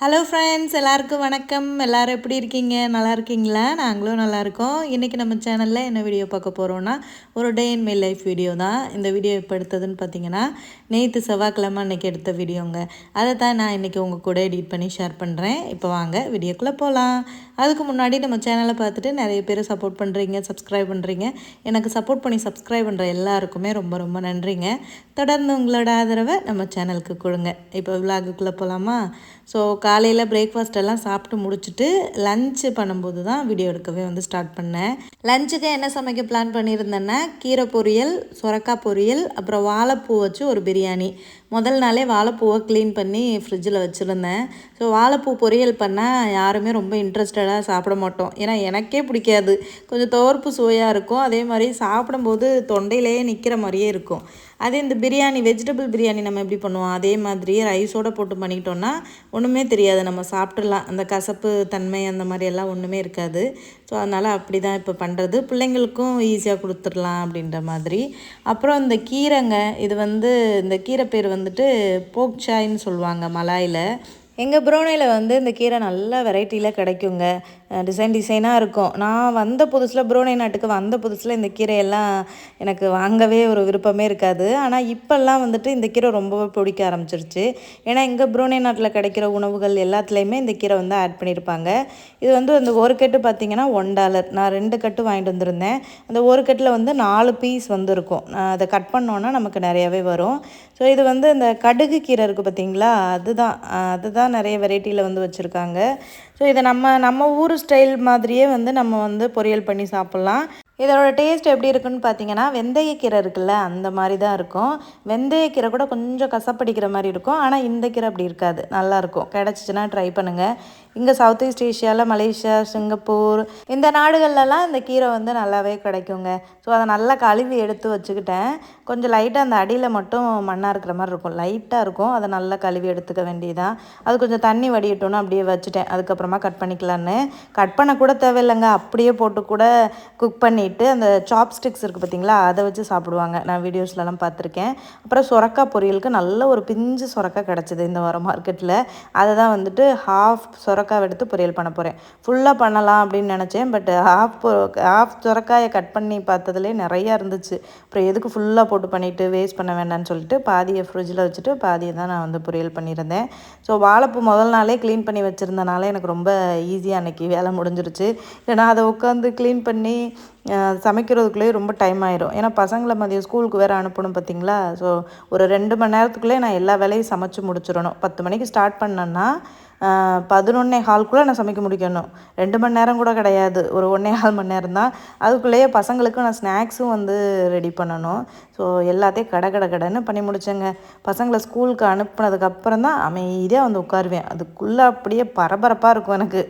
Hello friends எல்லாருக்கும் வணக்கம். எல்லாரும் எப்படி இருக்கீங்க? நல்லா இருக்கீங்களா? நாங்களும் நல்லாயிருக்கோம் இன்றைக்கி நம்ம சேனலில் என்ன வீடியோ பார்க்க போகிறோன்னா ஒரு day in my life video தான். இந்த வீடியோ இப்போ எடுத்ததுன்னு பார்த்தீங்கன்னா நேற்று செவ்வாய்க்கிழமை அன்றைக்கி எடுத்த வீடியோங்க அதை தான் நான் இன்றைக்கி உங்கள் கூட எடிட் பண்ணி ஷேர் பண்ணுறேன் இப்போ வாங்க வீடியோக்குள்ளே போகலாம் அதுக்கு முன்னாடி நம்ம சேனலை பார்த்துட்டு நிறைய பேர் சப்போர்ட் பண்ணுறீங்க சப்ஸ்கிரைப் பண்ணுறீங்க எனக்கு சப்போர்ட் பண்ணி சப்ஸ்கிரைப் பண்ணுற எல்லாருக்குமே ரொம்ப ரொம்ப நன்றிங்க. தொடர்ந்து உங்களோட ஆதரவை நம்ம சேனலுக்கு கொடுங்க. இப்போ விலாகுக்குள்ளே போகலாமா ஸோ காலையில் பிரேக்ஃபாஸ்ட் எல்லாம் சாப்பிட்டு முடிச்சுட்டு லஞ்சு பண்ணும்போது தான் வீடியோ எடுக்கவே வந்து ஸ்டார்ட் பண்ணேன். லஞ்சுக்கு என்ன சமைக்க பிளான் பண்ணியிருந்தேன்னா கீரை பொரியல் சுரக்காய் பொரியல் அப்புறம் வாழைப்பூ வச்சு ஒரு பிரியாணி. முதல் நாளே வாழைப்பூவை க்ளீன் பண்ணி ஃப்ரிட்ஜில் வச்சுருந்தேன். ஸோ வாழைப்பூ பொரியல் பண்ணால் யாருமே ரொம்ப இன்ட்ரெஸ்டடாக சாப்பிட மாட்டோம். ஏன்னா எனக்கே பிடிக்காது. கொஞ்சம் துவர்ப்பு சுவையாக இருக்கும். அதே மாதிரி சாப்பிடும்போது தொண்டையிலேயே நிற்கிற மாதிரியே இருக்கும். அதே இந்த பிரியாணி வெஜிடபிள் பிரியாணி நம்ம எப்படி பண்ணுவோம்? அதே மாதிரி ரைஸோடு போட்டு பண்ணிக்கிட்டோன்னா ஒன்றுமே தெரியாது. நம்ம சாப்பிட்றலாம் அந்த கசப்பு தன்மை அந்த மாதிரி எல்லாம் ஒன்றுமே இருக்காது. ஸோ அதனால் அப்படி தான் இப்போ பண்ணுறது பிள்ளைங்களுக்கும் ஈஸியாக கொடுத்துடலாம் அப்படின்ற மாதிரி. அப்புறம் இந்த கீரைங்க இது வந்து இந்த கீரை பேர் வந்துட்டு போக்சாயின்னு சொல்லுவாங்க மலாயில். எங்கள் ப்ரோனையில் வந்து இந்த கீரை நல்ல வெரைட்டியில் கிடைக்குங்க. டிசைன் டிசைனாக இருக்கும். நான் வந்த புதுசில் ப்ரோனை நாட்டுக்கு வந்த புதுசில் இந்த கீரையெல்லாம் எனக்கு வாங்கவே ஒரு விருப்பமே இருக்காது. ஆனால் இப்போல்லாம் வந்துட்டு இந்த கீரை ரொம்பவே பிடிக்க ஆரம்பிச்சிருச்சு. ஏன்னா எங்கள் ப்ரோனை நாட்டில் கிடைக்கிற உணவுகள் எல்லாத்துலேயுமே இந்த கீரை வந்து ஆட் பண்ணியிருப்பாங்க இது வந்து அந்த ஒரு கட்டு பார்த்திங்கன்னா ஒன் டாலர் நான் ரெண்டு கட்டு வாங்கிட்டு வந்திருந்தேன். அந்த ஒரு கட்டில் வந்து நாலு பீஸ் வந்து இருக்கும் அதை கட் பண்ணோன்னா நமக்கு நிறையாவே வரும். ஸோ இது வந்து இந்த கடுகு கீரை இருக்குது பார்த்தீங்களா அதுதான். அதுதான் நிறைய வெரைட்டியில் வந்து வச்சுருக்காங்க. ஸோ இதை நம்ம நம்ம ஊர் ஸ்டைல் மாதிரியே வந்து நம்ம வந்து பொரியல் பண்ணி சாப்பிட்லாம். இதோட டேஸ்ட் எப்படி இருக்குன்னு பார்த்தீங்கன்னா வெந்தயக்கீரை இருக்குல்ல அந்த மாதிரி தான் இருக்கும். வெந்தயக்கீரை கூட கொஞ்சம் கசப்படிக்கிற மாதிரி இருக்கும். ஆனால் இந்த கீரை அப்படி இருக்காது. நல்லாயிருக்கும் கிடச்சிச்சின்னா ட்ரை பண்ணுங்கள் இங்கே சவுத் ஈஸ்ட் ஏஷியாவில் மலேசியா சிங்கப்பூர் இந்த நாடுகள்லலாம் இந்த கீரை வந்து நல்லாவே கிடைக்குங்க. ஸோ அதை நல்லா கழுவி எடுத்து வச்சுக்கிட்டேன். கொஞ்சம் லைட்டாக அந்த அடியில் மட்டும் மண்ணாக இருக்கிற மாதிரி இருக்கும். லைட்டாக இருக்கும். அதை நல்லா கழுவி எடுத்துக்க வேண்டியதான் அது கொஞ்சம் தண்ணி வடியட்டோன்னு அப்படியே வச்சுட்டேன். அதுக்கப்புறமா கட் பண்ணிக்கலான்னு. கட் பண்ண கூட தேவையில்லைங்க. அப்படியே போட்டு கூட குக் பண்ணிவிட்டு அந்த சாப்ஸ்டிக்ஸ் இருக்குது பார்த்தீங்களா அதை வச்சு சாப்பிடுவாங்க. நான் வீடியோஸ்லலாம் பார்த்துருக்கேன். அப்புறம் சுரக்காய் பொரியலுக்கு நல்ல ஒரு பிஞ்சு சுரக்காய் கிடச்சிது இந்த வாரம் மார்க்கெட்டில் அதை தான் வந்துட்டு ஹாஃப் சுரக்காய் எடுத்து பொரியல் பண்ண போகிறேன் ஃபுல்லாக பண்ணலாம் அப்படின்னு நினச்சேன். பட் ஹாஃப் ஹாஃப் சுரக்காயை கட் பண்ணி பார்த்ததுலேயே நிறையா இருந்துச்சு. அப்புறம் எதுக்கு ஃபுல்லாக போட்டு பண்ணிவிட்டு வேஸ்ட் பண்ண வேண்டாம்னு சொல்லிட்டு பாதியை ஃப்ரிட்ஜில் வச்சுட்டு பாதியை தான் நான் வந்து பொரியல் பண்ணியிருந்தேன். ஸோ வாழைப்பூ முதல் நாளே க்ளீன் பண்ணி வச்சுருந்தனால எனக்கு ரொம்ப ஈஸியாக அன்றைக்கி வேலை முடிஞ்சிருச்சு. ஏன்னா அதை உட்காந்து க்ளீன் பண்ணி சமைக்கிறதுக்குள்ளேயே ரொம்ப டைம் ஆயிரும். ஏன்னா பசங்களை மதியம் ஸ்கூலுக்கு வேறு அனுப்பணும் பார்த்தீங்களா? ஸோ ஒரு ரெண்டு மணி நேரத்துக்குள்ளே நான் எல்லா வேலையும் சமைச்சு முடிச்சிடணும். பத்து மணிக்கு ஸ்டார்ட் பண்ணேன்னா பதினொன்னே ஹால்குள்ளே நான் சமைக்க முடிக்கணும். ரெண்டு மணி நேரம் கூட கிடையாது. ஒரு ஒன்றே ஹால் மணி நேரம் தான். அதுக்குள்ளேயே பசங்களுக்கும் நான் ஸ்நாக்ஸும் வந்து ரெடி பண்ணணும். ஸோ எல்லாத்தையும் கடை கடை கடைன்னு பண்ணி முடித்தேங்க பசங்களை ஸ்கூலுக்கு அனுப்புனதுக்கப்புறம் தான் அமைதியாக வந்து உட்காருவேன். அதுக்குள்ளே அப்படியே பரபரப்பாக இருக்கும் எனக்கு.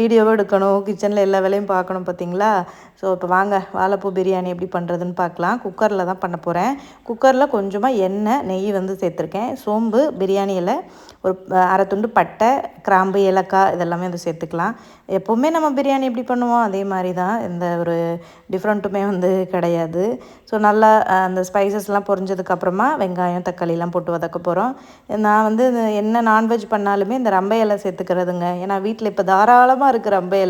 வீடியோவும் எடுக்கணும் கிச்சனில் எல்லா வேலையும் பார்க்கணும் பார்த்தீங்களா? ஸோ இப்போ வாங்க வாழைப்பூ பிரியாணி எப்படி பண்ணுறதுன்னு பார்க்கலாம். குக்கரில் தான் பண்ண போகிறேன் குக்கரில் கொஞ்சமாக எண்ணெய் நெய் வந்து சேர்த்துருக்கேன். சோம்பு பிரியாணியில் ஒரு அரை துண்டு பட்டை கிராம்பு ஏலக்காய் இதெல்லாமே வந்து சேர்த்துக்கலாம். எப்போவுமே நம்ம பிரியாணி எப்படி பண்ணுவோம்? அதே மாதிரி தான். இந்த ஒரு டிஃப்ரெண்ட்டுமே வந்து கிடையாது. ஸோ நல்லா அந்த ஸ்பைசஸ்லாம் பொரிஞ்சதுக்கப்புறமா வெங்காயம் தக்காளிலாம் போட்டு வதக்க போகிறோம் நான் வந்து என்ன நான்வெஜ் பண்ணாலுமே இந்த ரம்பை சேர்த்துக்கிறதுங்க. ஏன்னா வீட்டில் இப்போ தாராளமாக இருக்குது ரம்பை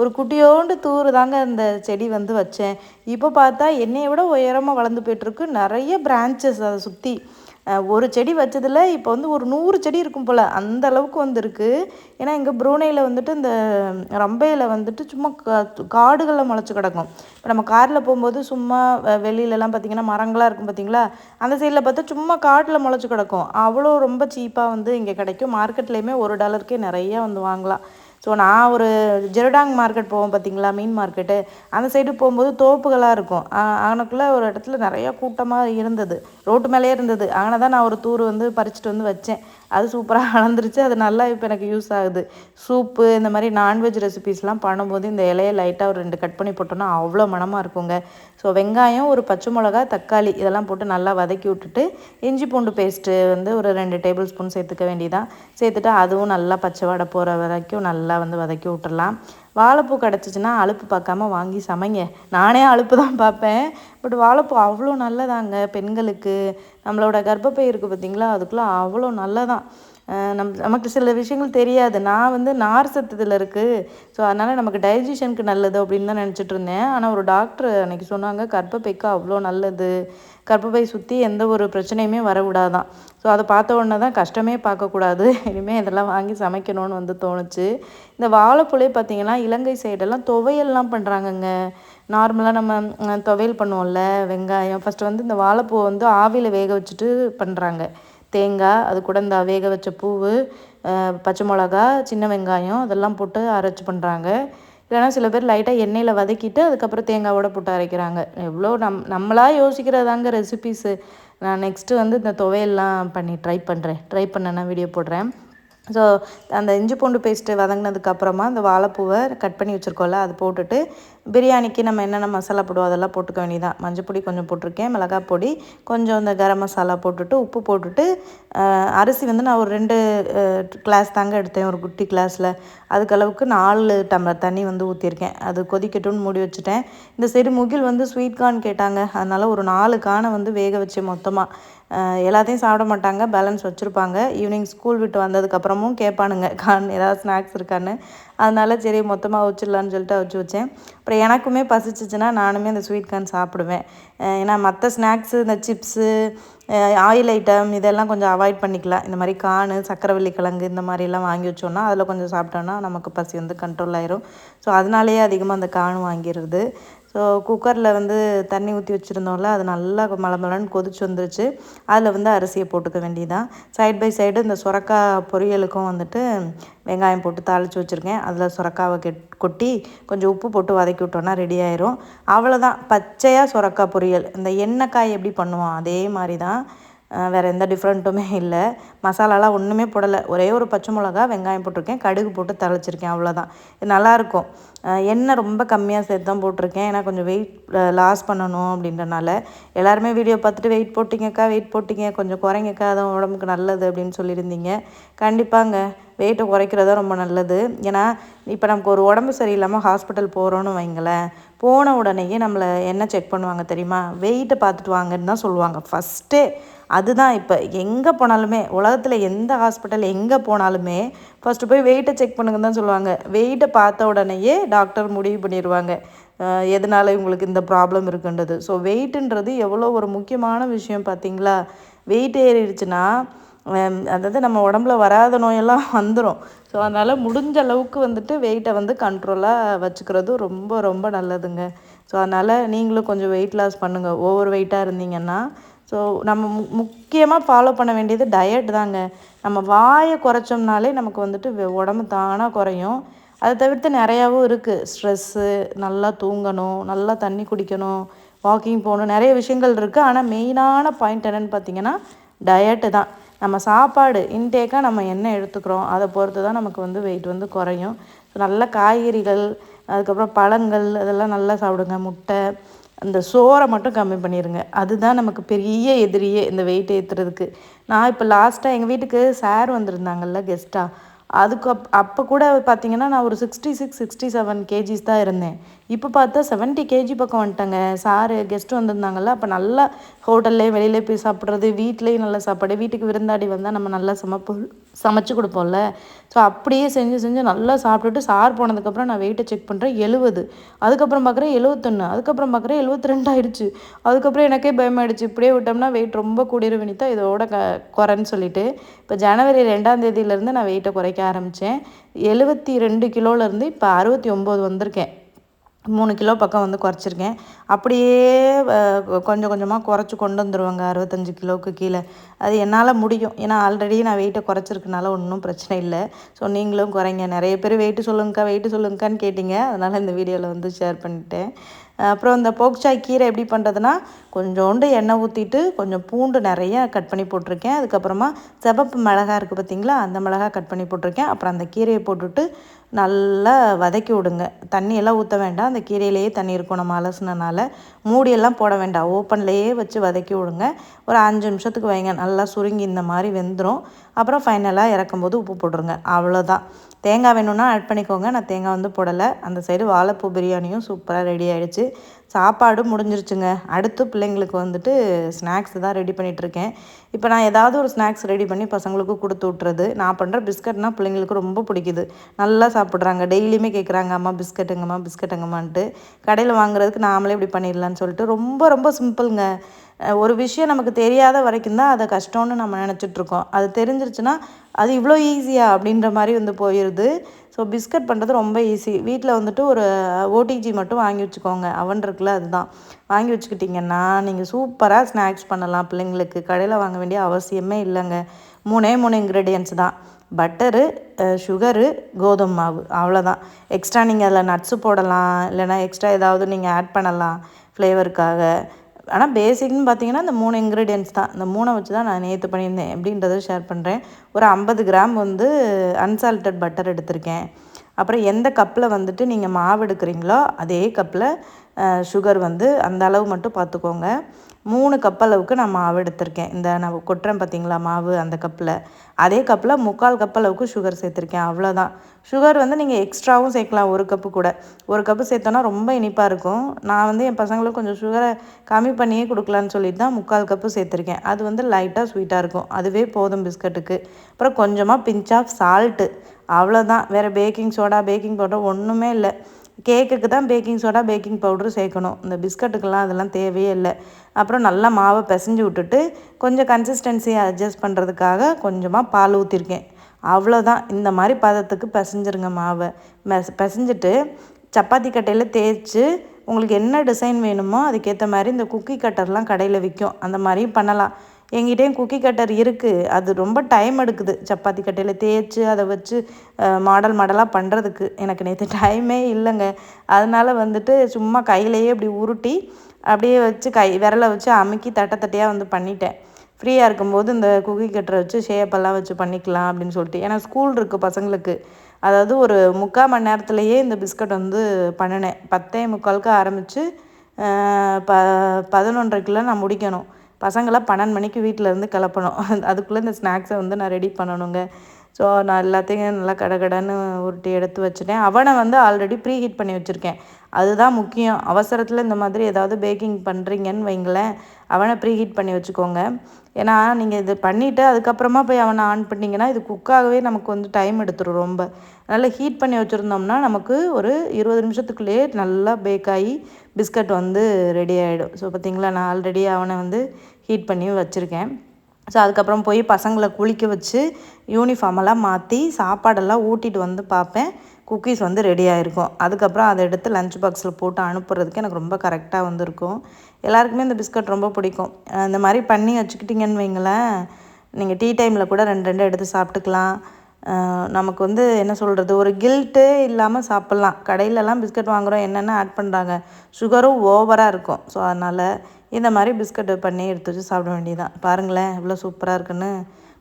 ஒரு குட்டியோண்டு தூர் தாங்க இந்த செடி வந்து வச்சேன். இப்போ பார்த்தா என்னையை விட உயரமாக வளர்ந்து போயிட்டுருக்கு நிறைய பிரான்ச்சஸ் அதை சுற்றி ஒரு செடி வச்சதில் இப்போ வந்து ஒரு நூறு செடி இருக்கும் போல் அந்த அளவுக்கு வந்துருக்கு. ஏன்னா எங்கள் ப்ரூனையில் வந்துட்டு இந்த ரம்பையில் வந்துட்டு சும்மா காடுகளில் முளைச்சி கிடக்கும். இப்போ நம்ம காரில் போகும்போது சும்மா வெளியிலலாம் பார்த்திங்கன்னா மரங்களாக இருக்கும் பார்த்திங்களா அந்த சைடில் பார்த்தா சும்மா காட்டில் முளைச்சி கிடக்கும். அவ்வளோ ரொம்ப சீப்பாக வந்து இங்கே கிடைக்கும். மார்க்கெட்லேயுமே ஒரு டாலருக்கே நிறையா வந்து வாங்கலாம். ஸோ நான் ஒரு ஜெருடாங் மார்க்கெட் போவோம் பார்த்தீங்களா மீன் மார்க்கெட்டு. அந்த சைடு போகும்போது தோப்புகளாக இருக்கும். ஆனக்குள்ளே ஒரு இடத்துல நிறையா கூட்டமாக இருந்தது. ரோட்டு மேலேயே இருந்தது. ஆனால் தான் நான் ஒரு தூர் வந்து பறிச்சுட்டு வந்து வச்சேன். அது சூப்பராக வளர்ந்துருச்சு. அது நல்லா இப்போ எனக்கு யூஸ் ஆகுது. சூப்பு இந்த மாதிரி நான்வெஜ் ரெசிபீஸ்லாம் பண்ணும்போது இந்த இலையை லைட்டாக ஒரு ரெண்டு கட் பண்ணி போட்டோன்னா அவ்வளோ மனமாக இருக்குங்க. ஸோ வெங்காயம் ஒரு பச்சை மிளகா தக்காளி இதெல்லாம் போட்டு நல்லா வதக்கி விட்டுட்டு இஞ்சி பூண்டு பேஸ்ட்டு வந்து ஒரு ரெண்டு டேபிள் ஸ்பூன் சேர்த்துக்க வேண்டியதான் சேர்த்துட்டு அதுவும் நல்லா பச்சை வடை போகிற வரைக்கும் நல்லா வந்து வதக்கி விட்டுடலாம் வாழைப்பூ கிடச்சிச்சின்னா அலுப்பு பார்க்காம வாங்கி சமைங்க. நானே அழுப்பு தான் பார்ப்பேன். பட் வாழைப்பூ அவ்வளோ நல்லதாங்க. பெண்களுக்கு நம்மளோட கர்ப்பப்பை இருக்குது பார்த்திங்களா? அதுக்குள்ளே அவ்வளோ நல்லதான். நம் நமக்கு சில விஷயங்கள் தெரியாது. நான் வந்து நார் சத்தத்தில் இருக்குது ஸோ அதனால் நமக்கு டைஜஷனுக்கு நல்லது அப்படின்னு தான் நினச்சிட்டு இருந்தேன். ஆனால் ஒரு டாக்டர் அன்றைக்கி சொன்னாங்க கர்ப்பப்பைக்கு அவ்வளோ நல்லது. கர்ப்பப்பை சுற்றி எந்த ஒரு பிரச்சனையுமே வரவிடாதான் ஸோ அதை பார்த்த உடனே தான் கஷ்டமே பார்க்கக்கூடாது இனிமேல் இதெல்லாம் வாங்கி சமைக்கணும்னு வந்து தோணுச்சு. இந்த வாழைப்புலே பார்த்திங்கன்னா இலங்கை சைடெல்லாம் துவையல்லாம் பண்ணுறாங்கங்க நார்மலாக நம்ம துவையல் பண்ணுவோம்ல வெங்காயம். ஃபஸ்ட்டு வந்து இந்த வாழைப்பூ வந்து ஆவியில் வேக வச்சுட்டு பண்ணுறாங்க தேங்காய் அது கூட இந்த வேக வச்ச பூவு பச்சை மிளகா சின்ன வெங்காயம் அதெல்லாம் போட்டு அரைச்சி பண்ணுறாங்க இல்லைனா சில பேர் லைட்டாக எண்ணெயில் வதக்கிட்டு அதுக்கப்புறம் தேங்காவோட போட்டு அரைக்கிறாங்க. எவ்வளோ நம் நம்மளாக யோசிக்கிறதாங்க ரெசிபீஸு நான் நெக்ஸ்ட்டு வந்து இந்த துவையெல்லாம் பண்ணி ட்ரை பண்ணுறேன் ட்ரை பண்ணேன்னா வீடியோ போடுறேன். ஸோ அந்த இஞ்சி பூண்டு பேஸ்ட்டு வதங்கினதுக்கப்புறமா அந்த வாழைப்பூவை கட் பண்ணி வச்சுருக்கோம்ல அது போட்டுட்டு பிரியாணிக்கு நம்ம என்னென்ன மசாலா போடுவோம் அதெல்லாம் போட்டுக்க வேண்டியதான் மஞ்சள் பொடி கொஞ்சம் போட்டிருக்கேன் மிளகாய் பொடி கொஞ்சம் இந்த கரம் மசாலா போட்டுட்டு உப்பு போட்டுட்டு அரிசி வந்து நான் ஒரு ரெண்டு கிளாஸ் தாங்க எடுத்தேன் ஒரு குட்டி கிளாஸில் அதுக்களவுக்கு நாலு டம்ளர் தண்ணி வந்து ஊற்றிருக்கேன் அது கொதிக்கட்டும்னு மூடி வச்சுட்டேன். இந்த சைடு முகில் வந்து ஸ்வீட் கார்ன் கேட்டாங்க. அதனால் ஒரு நாலு கானை வந்து வேக வச்சு மொத்தமாக எல்லாத்தையும் சாப்பிட மாட்டாங்க பேலன்ஸ் வச்சுருப்பாங்க. ஈவினிங் ஸ்கூல் விட்டு வந்ததுக்கப்புறமும் கேட்பானுங்க கான் ஏதாவது ஸ்நாக்ஸ் இருக்கான்னு. அதனால சரி மொத்தமாக வச்சிடலான்னு சொல்லிட்டு வச்சு வச்சேன். அப்புறம் எனக்குமே பசிச்சிச்சுன்னா நானுமே அந்த ஸ்வீட் கார்ன் சாப்பிடுவேன். ஏன்னா மற்ற ஸ்நாக்ஸு இந்த சிப்ஸு ஆயில் ஐட்டம் இதெல்லாம் கொஞ்சம் அவாய்ட் பண்ணிக்கலாம். இந்த மாதிரி கான் சக்கரவள்ளி கிழங்கு இந்த மாதிரிலாம் வாங்கி வச்சோன்னா அதில் கொஞ்சம் சாப்பிட்டோன்னா நமக்கு பசி வந்து கண்ட்ரோல் ஆயிரும். ஸோ அதனாலேயே அதிகமாக அந்த கான் வாங்கிடுறது. ஸோ குக்கரில் வந்து தண்ணி ஊற்றி வச்சுருந்தோம்ல அது நல்லா மலமலன்னு கொதிச்சு வந்துருச்சு. அதில் வந்து அரிசியை போட்டுக்க வேண்டியதான் சைட் பை சைடு இந்த சுரக்காய் பொரியலுக்கும் வந்துட்டு வெங்காயம் போட்டு தாளித்து வச்சுருக்கேன். அதில் சுரக்காவை கெட் கொட்டி கொஞ்சம் உப்பு போட்டு வதக்கி விட்டோன்னா ரெடி ஆயிரும். அவ்வளோதான் பச்சையாக சுரக்காய் பொரியல். இந்த எண்ணெய் எப்படி பண்ணுவோம்? அதே மாதிரி தான் வேறு எந்த டிஃப்ரெண்ட்டுமே இல்லை. மசாலாலாம் ஒன்றுமே போடலை. ஒரே ஒரு பச்சை மிளகா வெங்காயம் போட்டிருக்கேன். கடுகு போட்டு தழைச்சிருக்கேன் அவ்வளோதான் இது நல்லாயிருக்கும். எண்ணெய் ரொம்ப கம்மியாக சேர்த்து தான் போட்டிருக்கேன். ஏன்னா கொஞ்சம் வெயிட் லாஸ் பண்ணணும் அப்படின்றனால. எல்லாருமே வீடியோ பார்த்துட்டு வெயிட் போட்டிங்கக்கா வெயிட் போட்டிங்க. கொஞ்சம் குறைங்கக்கா. அதான் உடம்புக்கு நல்லது அப்படின்னு சொல்லியிருந்தீங்க. கண்டிப்பாங்க. வெயிட்டை குறைக்கிறது ரொம்ப நல்லது. ஏன்னா இப்போ நமக்கு ஒரு உடம்பு சரியில்லாமல் ஹாஸ்பிட்டல் போகிறோன்னு வைங்களேன். போன உடனேயே நம்மளை என்ன செக் பண்ணுவாங்க தெரியுமா? வெயிட்டை பார்த்துட்டு வாங்கன்னு தான் சொல்லுவாங்க. ஃபஸ்ட்டே அதுதான் இப்போ எங்கே போனாலுமே உலகத்தில் எந்த ஹாஸ்பிட்டல் எங்கே போனாலுமே ஃபஸ்ட்டு போய் வெயிட்டை செக் பண்ணுங்கன்னு தான் சொல்லுவாங்க. வெயிட்டை பார்த்த உடனேயே டாக்டர் முடிவு பண்ணிடுவாங்க எதனால் இவங்களுக்கு இந்த ப்ராப்ளம் இருக்குன்றது. ஸோ வெயிட்டுன்றது எவ்வளோ ஒரு முக்கியமான விஷயம் பார்த்தீங்களா வெயிட் ஏறிடுச்சுன்னா அதாவது நம்ம உடம்புல வராத நோயெல்லாம் வந்துடும் ஸோ அதனால் முடிஞ்ச அளவுக்கு வந்துட்டு வெயிட்டை வந்து கண்ட்ரோலாக வச்சுக்கிறது ரொம்ப ரொம்ப நல்லதுங்க. ஸோ அதனால் நீங்களும் கொஞ்சம் வெயிட் லாஸ் பண்ணுங்கள் ஓவர் வெயிட்டாக இருந்தீங்கன்னா ஸோ நம்ம மு முக்கியமாக ஃபாலோ பண்ண வேண்டியது டயட் தாங்க. நம்ம வாயை குறைச்சோம்னாலே நமக்கு வந்துட்டு உடம்பு தானாக குறையும். அதை தவிர்த்து நிறையாவும் இருக்குது ஸ்ட்ரெஸ்ஸு நல்லா தூங்கணும் நல்லா தண்ணி குடிக்கணும் வாக்கிங் போகணும் நிறைய விஷயங்கள் இருக்குது ஆனால் மெயினான பாயிண்ட் என்னென்னு பார்த்தீங்கன்னா டயட்டு தான். நம்ம சாப்பாடு இன்டேக்காக நம்ம என்ன எடுத்துக்கிறோம். அதை பொறுத்து தான் நமக்கு வந்து வெயிட் வந்து குறையும். நல்ல காய்கறிகள் அதுக்கப்புறம் பழங்கள் அதெல்லாம் நல்லா சாப்பிடுங்க. முட்டை அந்த சோறை மட்டும் கம்மி பண்ணிடுங்க அதுதான் நமக்கு பெரிய எதிரியே இந்த வெயிட் ஏற்றுறதுக்கு நான் இப்போ லாஸ்ட்டாக எங்கள் வீட்டுக்கு சார் வந்திருந்தாங்கல்ல கெஸ்ட்டாக அதுக்கு அப் அப்போ கூட பார்த்தீங்கன்னா நான் ஒரு sixty six sixty seven KGs தான் இருந்தேன். இப்போ பார்த்தா செவன்ட்டி கேஜி பக்கம் வந்துட்டாங்க. சாரு கெஸ்ட்டு வந்திருந்தாங்கல்ல அப்போ நல்லா ஹோட்டல்லே வெளியிலே போய் சாப்பிட்றது வீட்லேயும் நல்லா சாப்பாடு வீட்டுக்கு விருந்தாடி வந்தால் நம்ம நல்லா சமைப்போம் சமைச்சு கொடுப்போம்ல. ஸோ அப்படியே செஞ்சு செஞ்சு நல்லா சாப்பிட்டுட்டு சார் போனதுக்கப்புறம் நான் வெயிட்டை செக் பண்ணுறேன் எழுபது அதுக்கப்புறம் பார்க்குறேன் எழுபத்தொன்று அதுக்கப்புறம் பார்க்குறேன் எழுபத்தி ரெண்டு ஆயிடுச்சு. அதுக்கப்புறம் எனக்கே பயமாயிடுச்சு. இப்படியே விட்டோம்னா வெயிட் ரொம்ப கூடிய வினித்தா இதோட க குறைன்னு சொல்லிட்டு. இப்போ ஜனவரி ரெண்டாம் தேதியிலேருந்து நான் வெயிட்டை குறைக்க ஆரம்பித்தேன் எழுபத்தி ரெண்டு கிலோலேருந்து இப்போ அறுபத்தி ஒம்பது வந்திருக்கேன். மூணு கிலோ பக்கம் வந்து குறைச்சிருக்கேன். அப்படியே கொஞ்சம் கொஞ்சமாக குறைச்சி கொண்டு வந்துடுவாங்க அறுபத்தஞ்சு கிலோவுக்கு கீழே. அது என்னால் முடியும். ஏன்னா ஆல்ரெடி நான் வெயிட்டை குறைச்சிருக்கனால ஒன்றும் பிரச்சனை இல்லை. ஸோ நீங்களும் குறைங்க. நிறைய பேர் வெயிட்டு சொல்லுங்கக்கா வெயிட்டு சொல்லுங்கக்கான்னு கேட்டிங்க. அதனால் இந்த வீடியோவில் வந்து ஷேர் பண்ணிட்டேன். அப்புறம் இந்த போக்சாய் கீரை எப்படி பண்ணுறதுனா கொஞ்சோண்டு எண்ணெய் ஊற்றிட்டு கொஞ்சம் பூண்டு நிறைய கட் பண்ணி போட்டிருக்கேன். அதுக்கப்புறமா சிவப்பு மிளகா இருக்குது பார்த்திங்களா அந்த மிளகா கட் பண்ணி போட்டிருக்கேன். அப்புறம் அந்த கீரையை போட்டுட்டு நல்லா வதக்கி விடுங்க. தண்ணியெல்லாம் ஊற்ற வேண்டாம். அந்த கீரையிலேயே தண்ணி இருக்கும் நம்ம அலசினனால. மூடியெல்லாம் போட வேண்டாம். ஓப்பன்லேயே வச்சு வதக்கி விடுங்க. ஒரு அஞ்சு நிமிஷத்துக்கு வைங்க. நல்லா சுருங்கி இந்த மாதிரி வெந்துடும் அப்புறம் ஃபைனலாக இறக்கும்போது உப்பு போட்டுருங்க. அவ்வளோதான். தேங்காய் வேணும்னா ஆட் பண்ணிக்கோங்க. நான் தேங்காய் வந்து போடலை. அந்த சைடு வாழைப்பூ பிரியாணியும் சூப்பராக ரெடி ஆகிடுச்சு சாப்பாடு முடிஞ்சிருச்சுங்க. அடுத்து பிள்ளைங்களுக்கு வந்துட்டு ஸ்நாக்ஸ் தான் ரெடி பண்ணிகிட்ருக்கேன் இப்போ நான் ஏதாவது ஒரு ஸ்நாக்ஸ் ரெடி பண்ணி பசங்களுக்கு கொடுத்து விட்றது நான் பண்ணுற பிஸ்கட்னால் பிள்ளைங்களுக்கு ரொம்ப பிடிக்குது. நல்லா சாப்பிட்றாங்க. டெய்லியுமே கேட்குறாங்க அம்மா பிஸ்கட்டுங்கம்மா பிஸ்கட்டுங்கம்மான்ட்டு. கடையில் வாங்குறதுக்கு நாமளே இப்படி பண்ணிடலான்னு சொல்லிட்டு ரொம்ப ரொம்ப சிம்பிளுங்க. ஒரு விஷயம் நமக்கு தெரியாத வரைக்கும் தான் அதை கஷ்டம்னு நம்ம நினச்சிட்ருக்கோம் அது தெரிஞ்சிருச்சுன்னா அது இவ்வளோ ஈஸியாக அப்படின்ற மாதிரி வந்து போயிடுது ஸோ பிஸ்கட் பண்ணுறது ரொம்ப ஈஸி வீட்டில் வந்துட்டு ஒரு ஓடிஜி மட்டும் வாங்கி வச்சுக்கோங்க. அவன் இருக்குல்ல அதுதான். வாங்கி வச்சுக்கிட்டிங்கன்னா நீங்கள் சூப்பராக ஸ்நாக்ஸ் பண்ணலாம் பிள்ளைங்களுக்கு. கடையில் வாங்க வேண்டிய அவசியமே இல்லைங்க. மூணே மூணு இன்க்ரீடியன்ஸ் தான். பட்டரு சுகரு கோதுமை மாவு. அவ்வளோதான் எக்ஸ்ட்ரா நீங்கள் அதில் நட்ஸு போடலாம். இல்லைனா எக்ஸ்ட்ரா ஏதாவது நீங்கள் ஆட் பண்ணலாம். ஃப்ளேவருக்காக ஆனால் பேசிக்னு பார்த்தீங்கன்னா இந்த மூணு இன்க்ரீடியன்ஸ் தான். இந்த மூணை வச்சு தான் நான் நேற்று பண்ணியிருந்தேன். எப்படின்றத ஷேர் பண்ணுறேன் ஒரு ஐம்பது கிராம் வந்து அன்சால்டட் பட்டர் எடுத்திருக்கேன். அப்புறம் எந்த கப்பில் வந்துட்டு நீங்கள் மாவு எடுக்கிறீங்களோ அதே கப்பில் சுகர் வந்து அந்த அளவு மட்டும் பார்த்துக்கோங்க. மூணு கப் அளவுக்கு நான் மாவு எடுத்திருக்கேன். இந்த நான் கொட்டுறேன் பார்த்தீங்களா மாவு அந்த கப்பில் அதே கப்பில் முக்கால் கப் அளவுக்கு சுகர் சேர்த்துருக்கேன் அவ்வளோதான் சுகர் வந்து நீங்கள் எக்ஸ்ட்ராவும் சேர்க்கலாம் ஒரு கப்பு கூட. ஒரு கப்பு சேர்த்தோன்னா ரொம்ப இனிப்பாக இருக்கும். நான் வந்து என் பசங்களுக்கு கொஞ்சம் சுகரை கம்மி பண்ணியே கொடுக்கலான்னு சொல்லிட்டு தான் முக்கால் கப்பு சேர்த்துருக்கேன். அது வந்து லைட்டாக ஸ்வீட்டாக இருக்கும். அதுவே போதும் பிஸ்கட்டுக்கு. அப்புறம் கொஞ்சமாக பிஞ்ச் ஆஃப் சால்ட்டு அவ்வளோதான் வேறு பேக்கிங் சோடா பேக்கிங் பவுடர் ஒன்றுமே இல்லை. கேக்குக்கு தான் பேக்கிங் சோடா பேக்கிங் பவுட்ரு சேர்க்கணும். இந்த பிஸ்கட்டுக்கெல்லாம் அதெல்லாம் தேவையே இல்லை. அப்புறம் நல்லா மாவை பிசைஞ்சு விட்டுட்டு கொஞ்சம் கன்சிஸ்டன்சியை அட்ஜஸ்ட் பண்ணுறதுக்காக கொஞ்சமாக பால் ஊற்றிருக்கேன் அவ்வளோதான் இந்த மாதிரி பதத்துக்கு பிசைஞ்சிருங்க மாவை. மெஸ் பிசைஞ்சிட்டு சப்பாத்தி கட்டையில் தேய்ச்சி உங்களுக்கு என்ன டிசைன் வேணுமோ அதுக்கேற்ற மாதிரி இந்த குக்கி கட்டர்லாம் கடையில் விற்கும். அந்த மாதிரியும் பண்ணலாம். எங்கிட்டேயும் குக்கி கட்டர் இருக்குது அது ரொம்ப டைம் எடுக்குது. சப்பாத்தி கட்டையில் தேய்ச்சி அதை வச்சு மாடல் மாடலாக பண்ணுறதுக்கு எனக்கு நேற்று டைமே இல்லைங்க. அதனால் வந்துட்டு சும்மா கையிலையே இப்படி உருட்டி அப்படியே வச்சு கை விரலை வச்சு அமுக்கி தட்டை தட்டையாக வந்து பண்ணிட்டேன். ஃப்ரீயாக இருக்கும்போது இந்த குக்கி கட்டரை வச்சு ஷேப்பெல்லாம் வச்சு பண்ணிக்கலாம் அப்படின்னு சொல்லிட்டு. ஏன்னா ஸ்கூல் இருக்குது பசங்களுக்கு. அதாவது ஒரு முக்கால் மணி நேரத்துலையே இந்த பிஸ்கட் வந்து பண்ணினேன். பத்தே முக்காலுக்கு ஆரம்பித்து ப பதினொன்றரைக்குள்ளே நான் முடிக்கணும். பசங்களை பன்னெண்டு மணிக்கு வீட்டில் இருந்து கிளப்பணும். அதுக்குள்ளே இந்த ஸ்நாக்ஸை வந்து நான் ரெடி பண்ணணுங்க. ஸோ நான் எல்லாத்தையும் நல்லா கடகடன்னு உருட்டி எடுத்து வச்சுட்டேன். அவனை வந்து ஆல்ரெடி ப்ரீ ஹீட் பண்ணி வச்சுருக்கேன். அதுதான் முக்கியம். அவசரத்தில் இந்த மாதிரி ஏதாவது பேக்கிங் பண்ணுறீங்கன்னு வைங்களேன். அவனை ப்ரீ ஹீட் பண்ணி வச்சுக்கோங்க. ஏன்னா நீங்கள் இது பண்ணிவிட்டு அதுக்கப்புறமா போய் அவனை ஆன் பண்ணிங்கன்னா இது குக்காகவே நமக்கு வந்து டைம் எடுத்துரும் ரொம்ப. நல்லா ஹீட் பண்ணி வச்சுருந்தோம்னா நமக்கு ஒரு இருபது நிமிஷத்துக்குள்ளேயே நல்லா பேக் ஆகி பிஸ்கட் வந்து ரெடி ஆகிடும் ஸோ பார்த்திங்களா நான் ஆல்ரெடி அவனை வந்து ஹீட் பண்ணி வச்சுருக்கேன். ஸோ அதுக்கப்புறம் போய் பசங்களை குளிக்க வச்சு யூனிஃபார்மெல்லாம் மாற்றி சாப்பாடெல்லாம் ஊட்டிட்டு வந்து பார்ப்பேன். குக்கீஸ் வந்து ரெடி ஆகிருக்கும் அதுக்கப்புறம் அதை எடுத்து லஞ்ச் பாக்ஸில் போட்டு அனுப்புறதுக்கு எனக்கு ரொம்ப கரெக்டாக வந்துருக்கும். எல்லாருக்குமே இந்த பிஸ்கட் ரொம்ப பிடிக்கும். இந்த மாதிரி பண்ணி வச்சுக்கிட்டிங்கன்னு வைங்களேன் நீங்கள் டீ டைமில் கூட ரெண்டு ரெண்டு எடுத்து சாப்பிட்டுக்கலாம். நமக்கு வந்து என்ன சொல்கிறது ஒரு கில்ட்டே இல்லாமல் சாப்பிட்லாம். கடையிலலாம் பிஸ்கட் வாங்குகிறோம் என்னென்ன ஆட் பண்ணுறாங்க சுகரும் ஓவராக இருக்கும். ஸோ அதனால் இந்த மாதிரி பிஸ்கட்டு பண்ணி எடுத்து வச்சு சாப்பிட வேண்டியதான் பாருங்களேன் இவ்வளோ சூப்பராக இருக்குன்னு.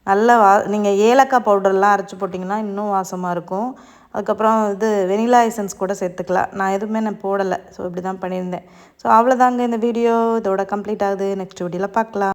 நல்ல வா நீங்கள் ஏலக்காய் பவுடர்லாம் அரைச்சி போட்டிங்கன்னா இன்னும் வாசமாக இருக்கும். அதுக்கப்புறம் இது வெனிலா எசன்ஸ் கூட சேர்த்துக்கலாம். நான் எதுவுமே நான் போடலை. ஸோ இப்படி தான் பண்ணியிருந்தேன். ஸோ அவ்வளோதாங்க இந்த வீடியோ. இதோட கம்ப்ளீட் ஆகுது. நெக்ஸ்ட் வீடியோவில் பார்க்கலாம்.